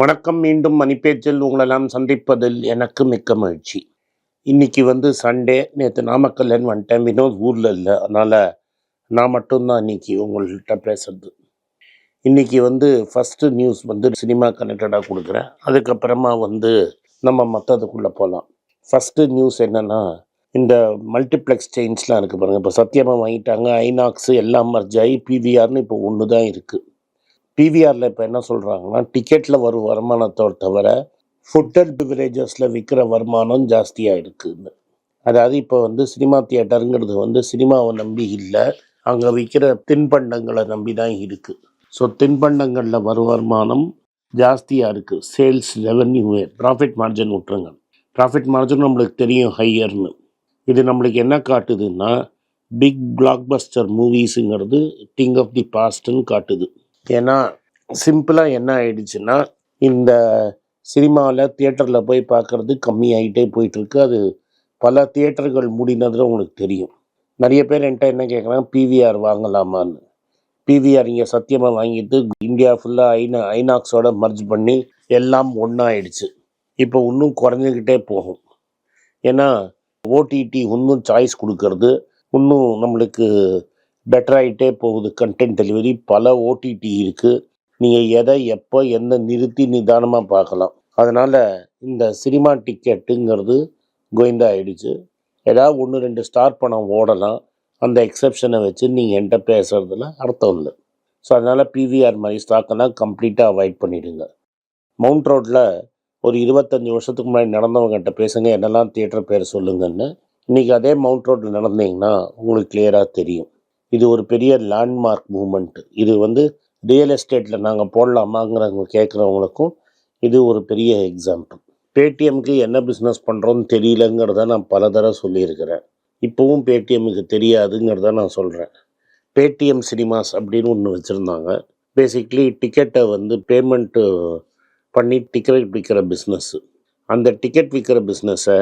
வணக்கம் மீண்டும் மணிப்பேச்சில் உங்களெல்லாம் சந்திப்பதில் எனக்கு மிக்க மகிழ்ச்சி. இன்னைக்கு வந்து சண்டே நேற்று நாமக்கல்லேன்னு வந்துட்டேன். வினோத் ஊரில் இல்லை. அதனால் நான் மட்டும்தான் இன்னைக்கு உங்கள்கிட்ட பேசுறது. இன்னைக்கு வந்து ஃபஸ்ட்டு நியூஸ் வந்து சினிமா கனெக்டடாக கொடுக்குறேன். அதுக்கப்புறமா வந்து நம்ம மற்றதுக்குள்ளே போகலாம் ஃபஸ்ட்டு நியூஸ் என்னென்னா இந்த மல்டிப்ளெக்ஸ் செயின்ஸ்லாம் இருக்குது பாருங்கள் இப்போ சத்தியமாக வாங்கிட்டாங்க. ஐநாக்ஸு எல்லாம் மர்ஜாயி பிவிஆர்னு இப்போ ஒன்று தான் இருக்குது பிவிஆரில் இப்போ என்ன சொல்கிறாங்கன்னா டிக்கெட்டில் வரும் வருமானத்தை தவிர ஃபுட் அண்ட் பிவரேஜஸில் விற்கிற வருமானம் ஜாஸ்தியாக இருக்குதுன்னு அதாவது இப்போ வந்து சினிமா தியேட்டருங்கிறது வந்து சினிமாவை நம்பி இல்லை அங்கே விற்கிற தின்பண்டங்களை நம்பி தான் இருக்குது ஸோ தின்பண்டங்களில் வரும் வருமானம் ஜாஸ்தியாக இருக்குது சேல்ஸ் ரெவன்யூ ப்ராஃபிட் மார்ஜின் விட்டுருங்க. ப்ராஃபிட் மார்ஜின் நம்மளுக்கு தெரியும் ஹையர்னு இது நம்மளுக்கு என்ன காட்டுதுன்னா பிக் பிளாக்பஸ்டர் மூவிஸுங்கிறது திங் ஆஃப் தி பாஸ்ட்னு காட்டுது. ஏன்னா சிம்பிளாக என்ன ஆயிடுச்சுன்னா இந்த சினிமாவில் தியேட்டரில் போய் பார்க்குறது கம்மியாயிட்டே போயிட்டுருக்கு. அது பல தியேட்டர்கள் மூடினதுல உங்களுக்கு தெரியும். நிறைய பேர் என்கிட்ட என்ன கேட்குறாங்க பிவிஆர் வாங்கலாமான்னு. பிவிஆர் இங்கே சத்தியமாக வாங்கிட்டு இந்தியா ஃபுல்லாக ஐநா ஐநாக்ஸோட மர்ஜ் பண்ணி எல்லாம் ஒன்றாயிடுச்சு இப்போ இன்னும் குறைஞ்சிக்கிட்டே போகும். ஏன்னா ஓடிடி இன்னும் சாய்ஸ் கொடுக்கறது இன்னும் நம்மளுக்கு பெட்டராகிட்டே போகுது. கண்டென்ட் டெலிவரி பல ஓடிடி இருக்குது நீங்கள் எதை எப்போ எந்த நிறுத்தி நிதானமாக பார்க்கலாம். அதனால் இந்த சினிமா டிக்கெட்டுங்கிறது கோவிந்தா ஆகிடுச்சு ஏதாவது ஒன்று ரெண்டு ஸ்டார் பணம் ஓடலாம். அந்த எக்ஸப்ஷனை வச்சு நீங்கள் என்கிட்ட பேசுகிறதுல அர்த்தம் இல்லை. ஸோ அதனால் பிவிஆர் மாதிரி ஸ்டாக்கெல்லாம் கம்ப்ளீட்டாக அவாய்ட் பண்ணிவிடுங்க மவுண்ட் ரோட்டில் ஒரு இருபத்தஞ்சி வருஷத்துக்கு முன்னாடி நடந்தவங்ககிட்ட பேசுங்க. என்னெல்லாம் தியேட்டர் பேர் சொல்லுங்கன்னு. இன்றைக்கி அதே மவுண்ட் ரோட்டில் நடந்தீங்கன்னா உங்களுக்கு கிளியராக தெரியும். இது ஒரு பெரிய லேண்ட்மார்க் மூமெண்ட் இது வந்து ரியல் எஸ்டேட்டில் நாங்கள் போடலாமாங்கிறவங்க கேட்குறவங்களுக்கும் இது ஒரு பெரிய எக்ஸாம்பிள் பேடிஎம்க்கு என்ன பிஸ்னஸ் பண்ணுறோன்னு தெரியலங்கிறத நான் பல தடவை சொல்லியிருக்கிறேன். இப்போவும் பேடிஎம்முக்கு தெரியாதுங்கிறத நான் சொல்கிறேன் பேடிஎம் சினிமாஸ் அப்படின்னு ஒன்று வச்சுருந்தாங்க. பேசிக்லி டிக்கெட்டை வந்து பேமெண்ட்டு பண்ணி டிக்கெட் விற்கிற பிஸ்னஸ்ஸு அந்த டிக்கெட் விற்கிற பிஸ்னஸை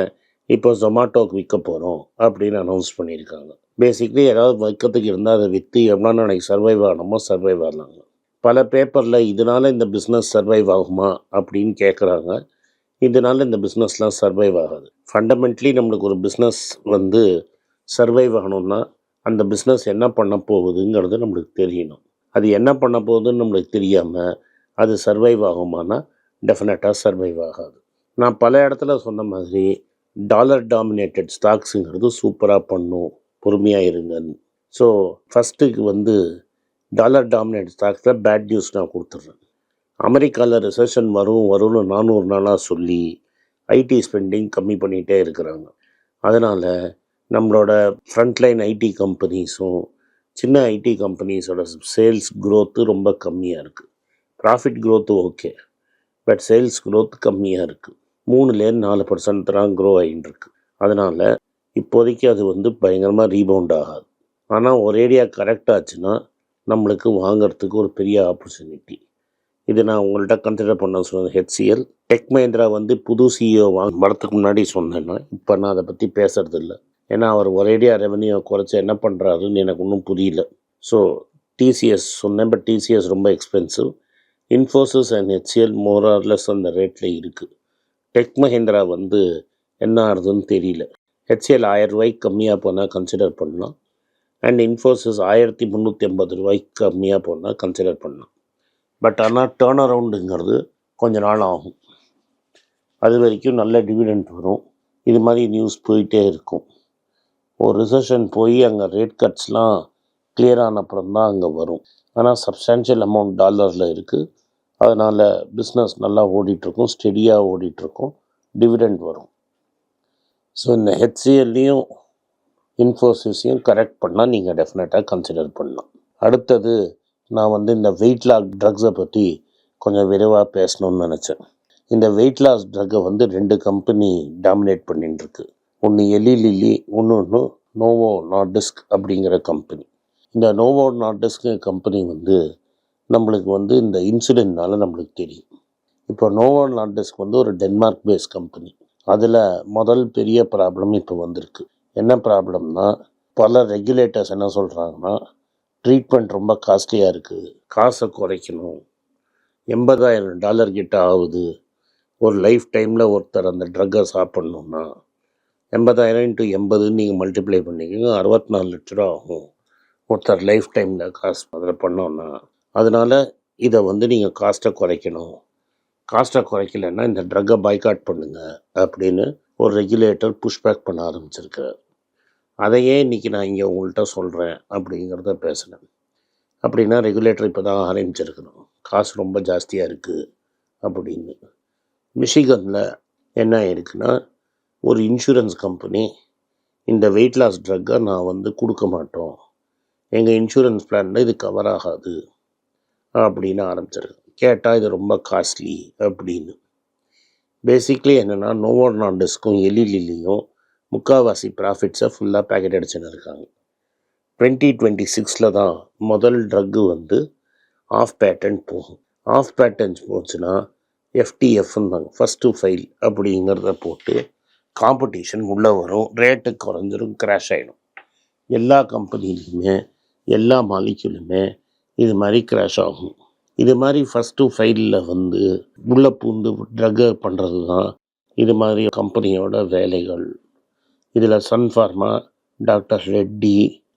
இப்போ ஜொமாட்டோக்கு விற்க போகிறோம் அப்படின்னு அனௌன்ஸ் பண்ணியிருக்காங்க. பேசிக்லி ஏதாவது வைக்கிறதுக்கு இருந்தால் அதை விற்று எவ்வளோ நாளைக்கு சர்வைவ் ஆகணுமோ சர்வைவ் ஆகலாங்க. பல பேப்பரில் இதனால் இந்த பிஸ்னஸ் சர்வைவ் ஆகுமா? அப்படின்னு கேட்குறாங்க இதனால் இந்த பிஸ்னஸ்லாம் சர்வைவ் ஆகாது. ஃபண்டமெண்ட்லி நம்மளுக்கு ஒரு பிஸ்னஸ் வந்து சர்வைவ் ஆகணும்னா அந்த பிஸ்னஸ் என்ன பண்ண போகுதுங்கிறது நம்மளுக்கு தெரியணும். அது என்ன பண்ண போகுதுன்னு நம்மளுக்கு தெரியாமல் அது சர்வைவ் ஆகுமானா டெஃபினட்டாக சர்வைவ் ஆகாது. நான் பல இடத்துல சொன்ன மாதிரி டாலர் டாமினேட்டட் ஸ்டாக்ஸுங்கிறது சூப்பராக பண்ணும். பொறுமையாக இருங்க ஸோ ஃபஸ்ட்டுக்கு வந்து டாலர் டாமினேட் ஸ்டாக்ஸில் பேட் நியூஸ் நான் கொடுத்துட்றேன். அமெரிக்காவில் ரிசெஷன் வரும் வரும்னு நானூறு நாளாக சொல்லி ஐடி ஸ்பெண்டிங் கம்மி பண்ணிகிட்டே இருக்கிறாங்க. அதனால் நம்மளோட ஃப்ரண்ட்லைன் ஐடி கம்பெனிஸும் சின்ன ஐடி கம்பெனிஸோட சேல்ஸ் க்ரோத்து ரொம்ப கம்மியாக இருக்குது profit growth okay but sales growth கம்மியாக இருக்குது மூணுலேருந்து நாலு பர்சன்ட் தான் க்ரோ ஆகிட்டுருக்கு அதனால் இப்போதைக்கு அது வந்து பயங்கரமாக ரீபவுண்ட் ஆகாது. ஆனால் ஒரேடியாக கரெக்ட் ஆச்சுன்னா நம்மளுக்கு வாங்கிறதுக்கு ஒரு பெரிய ஆப்பர்ச்சுனிட்டி இது நான் உங்கள்கிட்ட கன்சிடர் பண்ண சொன்னேன் ஹெச்சிஎல் டெக் மஹிந்திரா வந்து புது சிஇஓ வாங்க வரத்துக்கு முன்னாடி சொன்னேன்னா இப்போ நான் அதை பற்றி பேசுகிறது இல்லை ஏன்னா அவர் ஒரேடியாக ரெவன்யூ குறைச்சி என்ன பண்ணுறாருன்னு எனக்கு ஒன்றும் புரியல. ஸோ டிசிஎஸ் சொன்னேன் பட் டிசிஎஸ் ரொம்ப expensive Infosys and HCL more or less அந்த ரேட்டில் இருக்குது டெக் மஹிந்திரா வந்து என்ன ஆகுதுன்னு தெரியல. ஹெச்சிஎல் ஆயிரம் ரூபாய்க்கு கம்மியாக போனால் கன்சிடர் பண்ணலாம். அண்ட் இன்ஃபோசிஸ் ஆயிரத்தி முந்நூற்றி ஐம்பது ரூபாய்க்கு கம்மியாக போனால் கன்சிடர் பண்ணலாம். பட் ஆனால் டேர்ன் அரவுண்டுங்கிறது கொஞ்ச நாள் ஆகும். அது வரைக்கும் நல்ல டிவிடெண்ட் வரும். இது மாதிரி நியூஸ் போயிட்டே இருக்கும். ஒரு ரிசர்ஷன் போய் அங்கே ரேட் கட்ஸ்லாம் கிளியர் ஆனப்புறம் தான் அங்கே வரும். ஆனால் சப்ஸ்டான்ஷியல் அமௌண்ட் டாலரில் இருக்குது அதனால் பிஸ்னஸ் நல்லா ஓடிட்டுருக்கும் ஸ்டெடியாக ஓடிட்டுருக்கும் டிவிடெண்ட் வரும். ஸோ இந்த ஹெச்சிஎல்லையும் இன்ஃபோசிஸையும் கரெக்ட் பண்ணால் நீங்கள் டெஃபினட்டாக கன்சிடர் பண்ணலாம். அடுத்தது நான் வந்து இந்த வெயிட் லாஸ் ட்ரக்ஸை பற்றி கொஞ்சம் விரைவாக பேசணும்னு நினச்சேன். இந்த வெயிட் லாஸ் ட்ரக்கை வந்து ரெண்டு கம்பெனி டாமினேட் பண்ணிட்டுருக்கு ஒன்று எலி லில்லி ஒன்று நோவோ நார்டிஸ்க் அப்படிங்கிற கம்பெனி இந்த நோவோ நார்டிஸ்க் கம்பெனி வந்து நம்மளுக்கு வந்து இந்த இன்சிடென்ட்னால நம்மளுக்கு தெரியும். இப்போ நோவோ நார்டிஸ்க் வந்து ஒரு டென்மார்க் பேஸ் கம்பெனி அதில் முதல் பெரிய ப்ராப்ளம் இப்போ வந்திருக்கு. என்ன ப்ராப்ளம்னா பல ரெகுலேட்டர்ஸ் என்ன சொல்கிறாங்கன்னா ட்ரீட்மெண்ட் ரொம்ப காஸ்ட்லியாக இருக்குது காசை குறைக்கணும். எண்பதாயிரம் டாலர் கிட்ட ஆகுது. ஒரு லைஃப் டைமில் ஒருத்தர் அந்த ட்ரக்கை சாப்பிட்ணுன்னா எண்பதாயிரம் இன்ட்டு எண்பதுன்னு நீங்கள் மல்டிப்ளை பண்ணிக்கோங்க அறுபத்தி நாலு லட்ச ரூபா ஆகும். ஒருத்தர் லைஃப் டைமில் காசு அதில் பண்ணோன்னா அதனால் இதை வந்து நீங்கள் காஸ்ட்டை குறைக்கணும். காஸ்ட்டை குறைக்கலைன்னா இந்த ட்ரக்கை பைக்காட் பண்ணுங்கள் அப்படின்னு ஒரு ரெகுலேட்டர் புஷ்பேக் பண்ண ஆரம்பிச்சிருக்கிறார். அதையே இன்றைக்கி நான் இங்கே உங்கள்கிட்ட சொல்கிறேன் அப்படிங்கிறத பேசினேன். அப்படின்னா ரெகுலேட்டர் இப்போ தான் ஆரம்பிச்சிருக்கணும். காசு ரொம்ப ஜாஸ்தியாக இருக்குது அப்படின்னு. மிஷிகனில் என்ன இருக்குன்னா ஒரு இன்சூரன்ஸ் கம்பெனி இந்த வெயிட் லாஸ் ட்ரக்கை நான் வந்து கொடுக்க மாட்டோம். எங்கள் இன்சூரன்ஸ் பிளானில் இது கவர் ஆகாது அப்படின்னு ஆரம்பிச்சிருக்கு. கேட்டால் இது ரொம்ப காஸ்ட்லி அப்படின்னு. பேசிக்லி என்னென்னா நோவோ நாண்டஸ்க்கும் எலிலிலையும் முக்கால்வாசி ப்ராஃபிட்ஸை ஃபுல்லாக பேக்கெட் அடிச்சுன்னு இருக்காங்க. டுவெண்ட்டி டுவெண்ட்டி சிக்ஸில் தான் முதல் ட்ரக்கு வந்து ஆஃப் பேட்டன் போகும். ஆஃப் பேட்டன்ஸ் போச்சுன்னா எஃப்டிஎஃப்ன்றாங்க ஃபஸ்ட் டு ஃபைல் அப்படிங்கிறத போட்டு காம்படிஷன் உள்ளே வரும் ரேட்டு குறைஞ்சிரும் கிராஷ் ஆகிடும் எல்லா கம்பெனிலையுமே எல்லா மாலிக்யூலுமே இது மாதிரி கிராஷ் ஆகும். இது மாதிரி ஃபஸ்ட்டு ஃபைலில் வந்து உள்ளே பூந்து ட்ரக்கை பண்ணுறது தான். இது மாதிரி கம்பெனியோட வேலைகள். இதில் சன்ஃபார்மா டாக்டர் ரெட்டி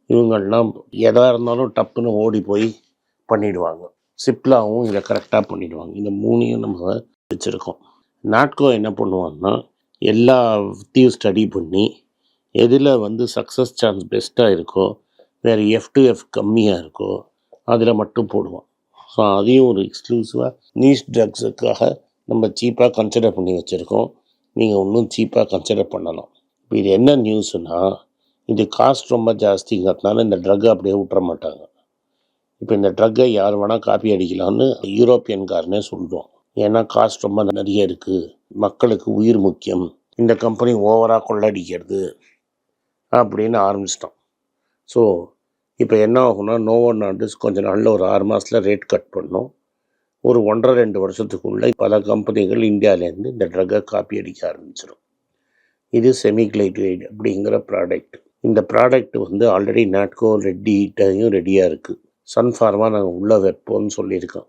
இவங்கள்லாம் எதாக இருந்தாலும் டப்புன்னு ஓடி போய் பண்ணிடுவாங்க. சிப்லாவும் இதை கரெக்டாக பண்ணிடுவாங்க. இந்த மூணையும் நம்ம வச்சுருக்கோம். நாட்கோ என்ன பண்ணுவாங்கன்னா எல்லாத்தையும் ஸ்டடி பண்ணி எதில் வந்து சக்ஸஸ் சான்ஸ் பெஸ்ட்டாக இருக்கோ வேறு எஃப் டு எஃப் கம்மியாக இருக்கோ அதில் மட்டும் போடுவோம் ஸோ அதையும் ஒரு எக்ஸ்க்ளூசிவாக நீஸ் ட்ரக்ஸுக்காக நம்ம சீப்பாக கன்சிடர் பண்ணி வச்சுருக்கோம். நீங்கள் இன்னும் சீப்பாக கன்சிடர் பண்ணலாம் இப்போ இது என்ன நியூஸ்னால் இது காஸ்ட் ரொம்ப ஜாஸ்திங்கிறதுனால இந்த ட்ரக்கை அப்படியே விட்டுற மாட்டாங்க. இப்போ இந்த ட்ரக்கை யார் வேணால் காப்பி அடிக்கலாம்னு யூரோப்பியன்காரனே சொல்லுவோம் ஏன்னா காஸ்ட் ரொம்ப நிறைய இருக்குது மக்களுக்கு உயிர் முக்கியம். இந்த கம்பெனி ஓவராக கொள்ளடிக்கிறது அப்படின்னு ஆரம்பிச்சிட்டோம் ஸோ இப்போ என்ன ஆகும்னா நோவன் ஆண்டுஸ் கொஞ்சம் நாளில் ஒரு ஆறு மாதத்தில் ரேட் கட் பண்ணோம். ஒரு ஒன்றரை ரெண்டு வருஷத்துக்குள்ளே பல கம்பெனிகள் இந்தியாவிலேருந்து இந்த ட்ரக்கை காப்பி அடிக்க ஆரம்பிச்சிடும் இது செமிக்ளைட்ரைட் அப்படிங்கிற ப்ராடக்ட் இந்த ப்ராடக்ட் வந்து ஆல்ரெடி நாட்கோ ரெட்டிட்டையும் ரெடியாக இருக்குது சன்ஃபார்மா நாங்கள் உள்ளே வைப்போம்னு சொல்லியிருக்கோம்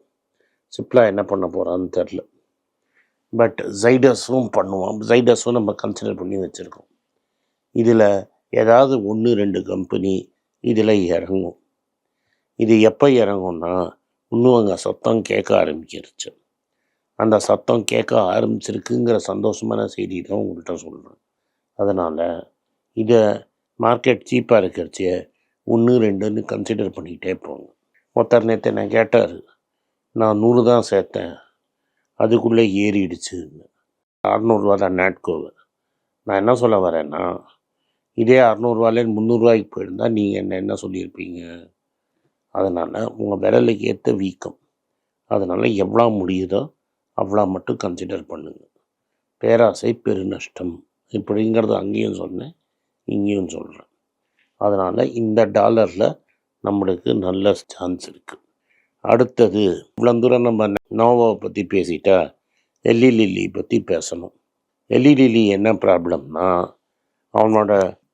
சிப்லா என்ன பண்ண போகிறான்னு தெரில பட் ஜைடஸும் பண்ணுவோம் ஜைடஸும் நம்ம கன்சிடர் பண்ணி வச்சுருக்கோம். இதில் ஏதாவது ஒன்று ரெண்டு கம்பெனி இதில் இறங்கும். இது எப்போ இறங்கும்னா இன்னும் அங்கே சத்தம் கேட்க ஆரம்பிச்சிருச்சு. அந்த சத்தம் கேட்க ஆரம்பிச்சிருக்குங்கிற சந்தோஷமான செய்தி தான் உங்கள்கிட்ட சொல்கிறேன் அதனால் இதை மார்க்கெட் சீப்பாக இருக்கிறச்சே ஒன்று ரெண்டுன்னு கன்சிடர் பண்ணிக்கிட்டே போங்க. ஒருத்தர் நேற்று நான் கேட்டார் நான் நூறு தான் சேர்த்தேன் அதுக்குள்ளே ஏறிடுச்சுன்னு. அறநூறுவா தான் நாட்கோவை நான் என்ன சொல்ல வரேன்னா இதே அறநூறுவாலேருந்து முந்நூறுரூவாய்க்கு போயிருந்தா நீங்கள் என்ன என்ன சொல்லியிருப்பீங்க? அதனால் உங்கள் விரலுக்கு ஏற்ற வீக்கம். அதனால் எவ்வளோ முடியுதோ அவ்வளோ மட்டும் கன்சிடர் பண்ணுங்கள் பேராசை பெருநஷ்டம் இப்படிங்கிறது அங்கேயும் சொன்னேன் இங்கேயும் சொல்கிறேன் அதனால் இந்த டாலரில் நம்மளுக்கு நல்ல சான்ஸ் இருக்குது அடுத்தது இவ்வளோ தூரம் நம்ம நோவாவை பற்றி பேசிட்டா எல்லி லில்லி பற்றி பேசணும். எல்லி லில்லி என்ன ப்ராப்ளம்னா அவனோட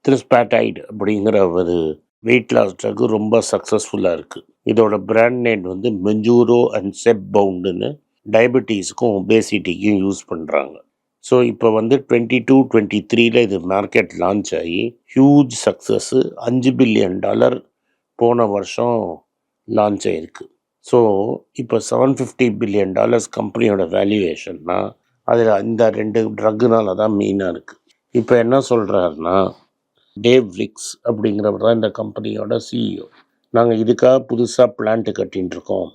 கிறிஸ்பேட்டைடு அப்படிங்கிற ஒரு வெயிட் லாஸ் ட்ரக்கு ரொம்ப சக்ஸஸ்ஃபுல்லாக இருக்குது இதோட பிராண்ட் நேம் வந்து மெஞ்சூரோ அண்ட் செப் பவுண்டுன்னு டயபெட்டீஸுக்கும் ஒபேசிட்டிக்கும் யூஸ் பண்ணுறாங்க ஸோ இப்போ வந்து டுவெண்ட்டி டூ டுவெண்ட்டி த்ரீல இது மார்க்கெட் லான்ச் ஆகி ஹியூஜ் சக்ஸஸ்ஸு அஞ்சு பில்லியன் டாலர் போன வருஷம் லான்ச் ஆகிருக்கு ஸோ இப்போ செவன் ஃபிஃப்டி பில்லியன் டாலர்ஸ் கம்பெனியோட வேல்யூவேஷன்னா அதில் இந்த ரெண்டு ட்ரக்குனால தான் மெயினாக இருக்குது இப்போ என்ன சொல்கிறாருன்னா டேவ் விக்ஸ் அப்படிங்கிறவர் தான் இந்த கம்பெனியோட சிஇஓ நாங்கள் இதுக்காக புதுசாக பிளான்ட்டு கட்டின்ட்டுருக்கோம்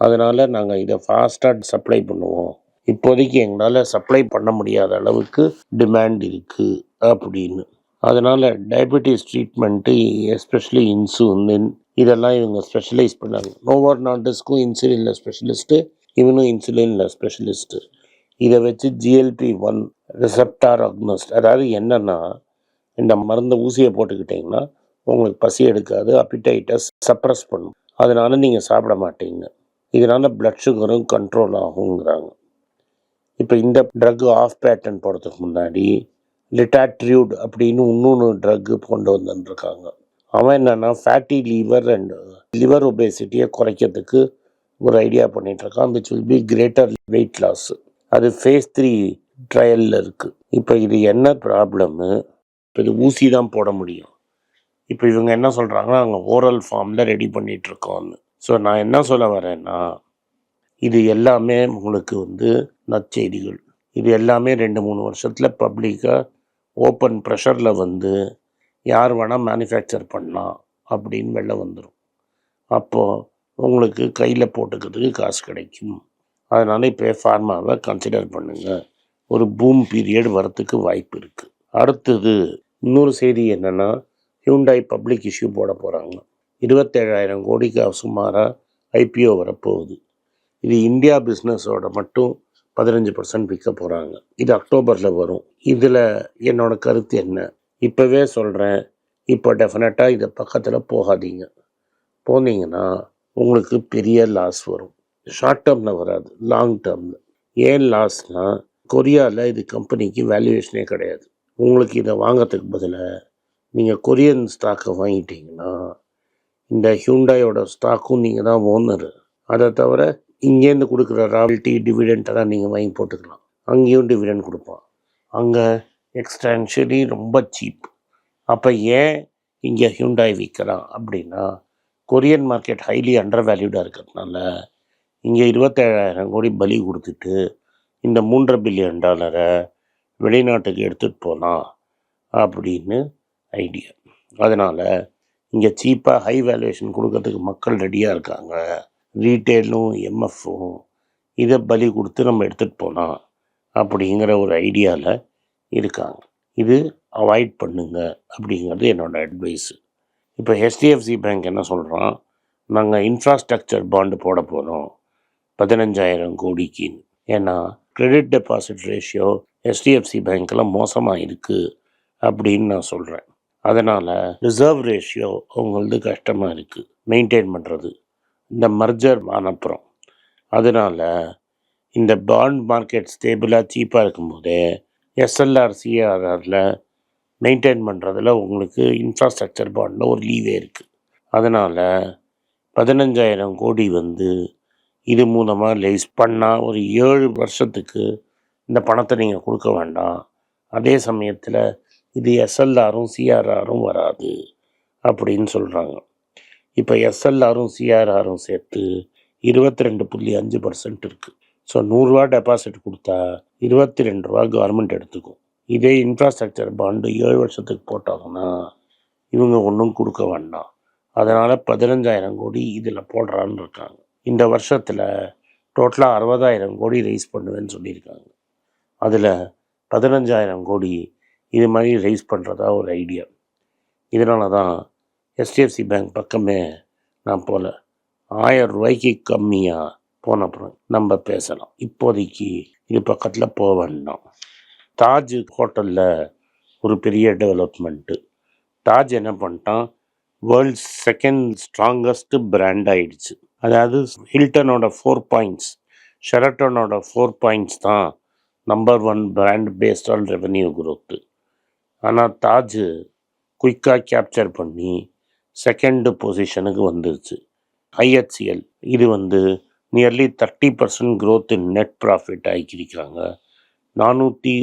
அதனால் நாங்கள் இதை ஃபாஸ்ட்டாக சப்ளை பண்ணுவோம். இப்போதைக்கு எங்களால் சப்ளை பண்ண முடியாத அளவுக்கு டிமாண்ட் இருக்குது அப்படின்னு. அதனால் டயபெட்டிஸ் ட்ரீட்மெண்ட்டு எஸ்பெஷலி இன்சுலின் இதெல்லாம் இவங்க ஸ்பெஷலைஸ் பண்ணாங்க. நோவர் நாட்டஸ்க்கும் இன்சுலினில் ஸ்பெஷலிஸ்ட்டு இவனும் இன்சுலினில் ஸ்பெஷலிஸ்ட்டு இதை வச்சு ஜிஎல்பி ஒன் ரிசப்டார் அக்னோஸ்ட் அதாவது என்னென்னா இந்த மருந்து ஊசியை போட்டுக்கிட்டிங்கன்னா உங்களுக்கு பசி எடுக்காது அப்பிடைட்டை சப்ரஸ் பண்ணும். அதனால நீங்கள் சாப்பிட மாட்டீங்க. இதனால் பிளட் சுகரும் கண்ட்ரோல் ஆகுங்கிறாங்க இப்போ இந்த ட்ரக் ஆஃப் பேட்டன் போகிறதுக்கு முன்னாடி லிட்டாட்ரியூட் அப்படின்னு இன்னொன்று ட்ரக்கு கொண்டு வந்துருக்காங்க. அவன் என்னென்னா ஃபேட்டி லிவர் அண்ட் லிவர் ஒபேசிட்டியை குறைக்கிறதுக்கு ஒரு idea பண்ணிகிட்ருக்கான் which will be greater weight loss அது ஃபேஸ் த்ரீ ட்ரையலில் இருக்குது இப்போ இது என்ன ப்ராப்ளமு இப்போ இது ஊசி தான் போட முடியும். இப்போ இவங்க என்ன சொல்கிறாங்கன்னா நாங்கள் ஓரல் ஃபார்மில் ரெடி பண்ணிகிட்ருக்கோம்னு ஸோ நான் என்ன சொல்ல வரேன்னா இது எல்லாமே உங்களுக்கு வந்து நற்செய்திகள். இது எல்லாமே ரெண்டு மூணு வருஷத்தில் பப்ளிக்காக ஓப்பன் ப்ரெஷரில் வந்து யார் வேணால் மேனுஃபேக்சர் பண்ணலாம் அப்படின்னு வெளில வந்துடும் அப்போது உங்களுக்கு கையில் போட்டுக்கிறதுக்கு காசு கிடைக்கும். அதனால் இப்போ ஃபார்மாவை கன்சிடர் பண்ணுங்கள் ஒரு பூம் பீரியட் வரத்துக்கு வாய்ப்பு இருக்குது அடுத்தது இன்னொரு செய்தி என்னென்னா ஹியூண்டாய் பப்ளிக் இஷ்யூ போட போகிறாங்க இருபத்தேழாயிரம் கோடிக்கு சுமாராக ஐபிஓ வரப்போகுது. இது இந்தியா பிஸ்னஸோட மட்டும் பதினஞ்சு பர்சன்ட் விற்க போகிறாங்க இது அக்டோபரில் வரும். இதில் என்னோடய கருத்து என்ன? இப்போவே சொல்கிறேன் இப்போ டெஃபினட்டாக இதை பக்கத்தில் போகாதீங்க. போனீங்கன்னா உங்களுக்கு பெரிய லாஸ் வரும். ஷார்ட் டேர்மில் வராது. லாங் டேர்மில் ஏன் லாஸ்னால் கொரியாவில் இது கம்பெனிக்கு வேல்யூவேஷனே கிடையாது. உங்களுக்கு இதை வாங்கிறதுக்கு பதிலாக நீங்கள் கொரியன் ஸ்டாக்கை வாங்கிட்டீங்கன்னா இந்த ஹியூண்டாயோட ஸ்டாக்கும் நீங்கள் தான் ஓனர். அதை தவிர இங்கேருந்து கொடுக்குற ராயல்ட்டி டிவிடெண்ட்டை தான் நீங்கள் வாங்கி போட்டுக்கலாம். அங்கேயும் டிவிடெண்ட் கொடுப்பான். அங்கே எக்ஸ்டென்ஷனி ரொம்ப சீப். அப்போ ஏன் இங்கே ஹியூண்டாய் விற்கிறான் அப்படின்னா கொரியன் மார்க்கெட் ஹைலி அண்டர் வேல்யூடாக இருக்கிறதுனால இங்கே இருபத்தேழாயிரம் கோடி பலி கொடுத்துட்டு இந்த மூன்றரை பில்லியன் டாலரை வெளிநாட்டுக்கு எடுத்துகிட்டு போகலாம் அப்படின்னு ஐடியா அதனால் இங்கே சீப்பாக ஹை வேல்யூவேஷன் கொடுக்கறதுக்கு மக்கள் ரெடியாக இருக்காங்க. ரீட்டெயிலும் எம்எஃப்பும் இதை பலி கொடுத்து நம்ம எடுத்துகிட்டு போகலாம் அப்படிங்கிற ஒரு ஐடியாவில் இருக்காங்க. இது அவாய்ட் பண்ணுங்க அப்படிங்கிறது என்னோடய அட்வைஸு இப்போ ஹெச்டிஎஃப்சி பேங்க் என்ன சொல்கிறான் நாங்கள் இன்ஃப்ராஸ்ட்ரக்சர் பாண்டு போட போகிறோம் பதினஞ்சாயிரம் கோடிக்குன்னு. ஏன்னா கிரெடிட் டெபாசிட் ரேஷியோ ஹெச்டிஎஃப்சி பேங்க்கில் மோசமாக இருக்குது அப்படின்னு நான் சொல்கிறேன் அதனால் ரிசர்வ் ரேஷியோ அவங்களது கஷ்டமாக இருக்குது மெயின்டைன் பண்ணுறது இந்த மர்ஜர் ஆனப்புறம். அதனால் இந்த பாண்ட் மார்க்கெட் ஸ்டேபிளாக சீப்பாக இருக்கும்போதே எஸ்எல்ஆர் சிஆர்ஆரில் மெயின்டைன் பண்ணுறதுல உங்களுக்கு இன்ஃப்ராஸ்ட்ரக்சர் பாண்டில் ஒரு லீவே இருக்குது அதனால் பதினஞ்சாயிரம் கோடி வந்து இது மூலமாக லேஸ் பண்ணால் ஒரு ஏழு வருஷத்துக்கு இந்த பணத்தை நீங்கள் கொடுக்க வேண்டாம். அதே சமயத்தில் இது எஸ்எல்ஆரும் சிஆர்ஆரும் வராது அப்படின்னு சொல்கிறாங்க இப்போ எஸ்எல்ஆரும் சிஆர்ஆரும் சேர்த்து இருபத்தி ரெண்டு புள்ளி அஞ்சு பர்சன்ட் இருக்குது ஸோ நூறுரூவா டெபாசிட் கொடுத்தா இருபத்தி ரெண்டு ரூபா கவர்மெண்ட் எடுத்துக்கும். இதே இன்ஃப்ராஸ்ட்ரக்சர் பாண்டு ஏழு வருஷத்துக்கு போட்டாங்கன்னா இவங்க ஒன்றும் கொடுக்க வேண்டாம். அதனால் பதினஞ்சாயிரம் கோடி இதில் போடுறான்னு இருக்காங்க. இந்த வருஷத்தில் டோட்டலாக அறுபதாயிரம் கோடி ரைஸ் பண்ணுவேன்னு சொல்லியிருக்காங்க. அதில் பதினஞ்சாயிரம் கோடி இது மாதிரி ரைஸ் பண்ணுறதா ஒரு ஐடியா இதனால தான் ஹெச்டிஎஃப்சி பேங்க் பக்கமே நான் போகல ஆயிரம் ரூபாய்க்கு கம்மியாக போன அப்புறம் நம்ம பேசலாம். இப்போதைக்கு இது பக்கத்தில் போக வேண்டாம். தாஜ் ஹோட்டலில் ஒரு பெரிய டெவலப்மெண்ட்டு தாஜ் என்ன பண்ணிட்டான்? வேர்ல்ட்ஸ் செகண்ட் ஸ்ட்ராங்கஸ்ட் பிராண்ட் ஆயிடுச்சு. அதாவது ஹில்டனோட ஃபோர் பாயிண்ட்ஸ் ஷெரட்டனோட ஃபோர் பாயிண்ட்ஸ் தான் number one brand based on revenue growth ஆனால் தாஜ் குயிக்காக கேப்சர் பண்ணி செகண்டு பொசிஷனுக்கு வந்துருச்சு. ஐஹெச்சிஎல் இது வந்து nearly thirty percent growth in net profit ஆக்கியிருக்காங்க நானூற்றி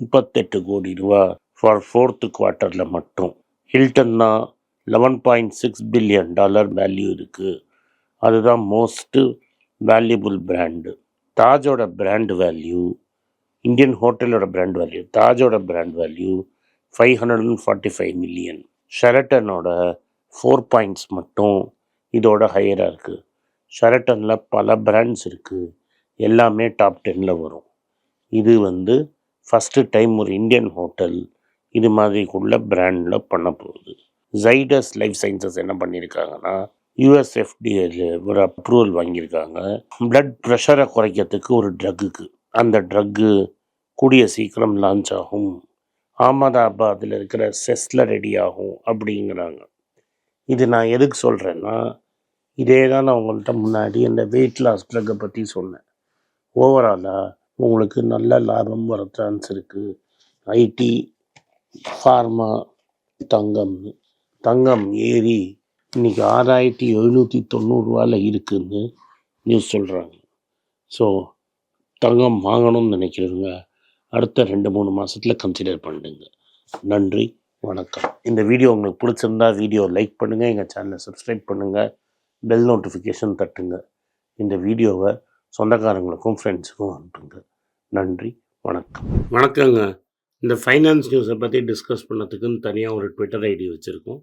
முப்பத்தெட்டு கோடி ரூபா ஃபார் ஃபோர்த்து குவார்ட்டரில் மட்டும். ஹில்டன் தான் eleven point six billion dollar value இருக்குது அதுதான் மோஸ்ட்டு வேல்யூபிள் பிராண்டு. தாஜோட பிராண்ட் வேல்யூ இந்தியன் ஹோட்டலோட brand value தாஜோட brand value five hundred and forty five million ஷெரட்டனோட four points மட்டும் இதோட ஹையராக இருக்குது ஷெரட்டனில் பல பிராண்ட்ஸ் இருக்குது எல்லாமே டாப் டென்னில் வரும். இது வந்து ஃபஸ்ட்டு டைம் ஒரு இந்தியன் ஹோட்டல் இது மாதிரிக்குள்ள பிராண்டில் பண்ண போகுது. ஜைடஸ் லைஃப் சயின்சஸ் என்ன பண்ணியிருக்காங்கன்னா யூஎஸ்எஃப்டிஏல ஒரு அப்ரூவல் வாங்கியிருக்காங்க. பிளட் ப்ரெஷரை குறைக்கிறதுக்கு ஒரு ட்ரக்குக்கு அந்த ட்ரக்கு கூடிய சீக்கிரம் லான்ச் ஆகும். அகமதாபாத்தில் இருக்கிற செஸ்ல ரெடி ஆகும் அப்படிங்கிறாங்க. இது நான் எதுக்கு சொல்கிறேன்னா இதே தான் நான் உங்கள்கிட்ட முன்னாடி இந்த வெயிட் லாஸ் ட்ரக்கை பற்றி சொன்னேன். ஓவராலாக உங்களுக்கு நல்ல லாபம் வர சான்ஸ் இருக்குது ஐடி ஃபார்மா தங்கம் தங்கம் ஏரி இன்றைக்கி ஆறாயிரத்தி எழுநூற்றி தொண்ணூறுரூவாவில் இருக்குதுன்னு நியூஸ் சொல்கிறாங்க ஸோ தங்கம் வாங்கணும்னு நினைக்கிறவங்க அடுத்த ரெண்டு மூணு மாதத்தில் கன்சிடர் பண்ணுங்க. நன்றி வணக்கம். இந்த வீடியோ உங்களுக்கு பிடிச்சிருந்தா வீடியோ லைக் பண்ணுங்கள் எங்கள் சேனலை சப்ஸ்கிரைப் பண்ணுங்கள் பெல் நோட்டிஃபிகேஷன் தட்டுங்க. இந்த வீடியோவை சொந்தக்காரங்களுக்கும் ஃப்ரெண்ட்ஸுக்கும் அனுப்புங்க. நன்றி வணக்கம். வணக்கங்க. இந்த ஃபைனான்ஸ் நியூஸை பற்றி டிஸ்கஸ் பண்ணதுக்குன்னு தனியாக ஒரு ட்விட்டர் ஐடி வச்சுருக்கோம்.